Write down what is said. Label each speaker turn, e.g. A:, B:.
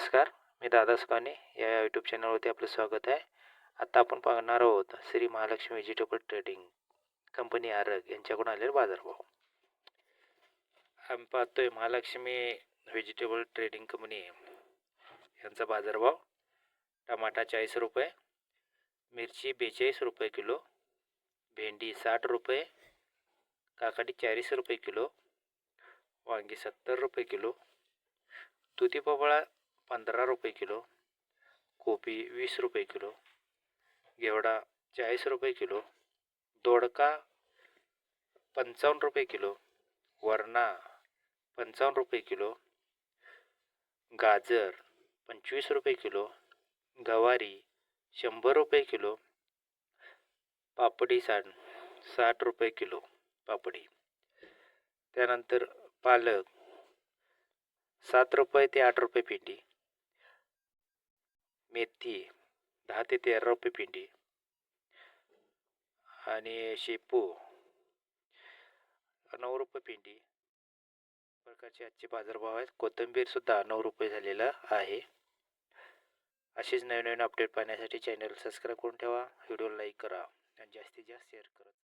A: नमस्कार मी दादा सुकाने या यूट्यूब चॅनलवरती आपलं स्वागत आहे. आत्ता आपण पाहणार आहोत Shri Mahalakshmi vegetable trading company Arag यांच्याकडून आलेले बाजारभाव. आम्ही पाहतोय महालक्ष्मी व्हेजिटेबल ट्रेडिंग कंपनी यांचा बाजारभाव टमाटा चाळीस रुपये मिरची बेचाळीस रुपये किलो भेंडी साठ रुपये काकडी चाळीस रुपये किलो वांगी सत्तर रुपये किलो दुधी पोपळा पंधरा रुपये किलो कोबी वीस रुपये किलो घेवडा चाळीस रुपये किलो दोडका पंचावन्न रुपये किलो वरणा पंचावन्न रुपये किलो गाजर पंचवीस रुपये किलो गवारी शंभर रुपये किलो पापडी साठ साठ रुपये किलो पापडी. त्यानंतर पालक सात रुपये ते आठ रुपये पेटी. मेथी दहा ते तेरा रुपये पिंडी आणि शेपू नऊ रुपये पिंडी. प्रकारचे आजचे बाजारभाव आहेत. कोथिंबीरसुद्धा नऊ रुपये झालेला आहे. असेच नवीन नवीन अपडेट पाहण्यासाठी चॅनल सबस्क्राईब करून ठेवा. व्हिडिओ लाईक करा आणि जास्तीत जास्त शेअर करा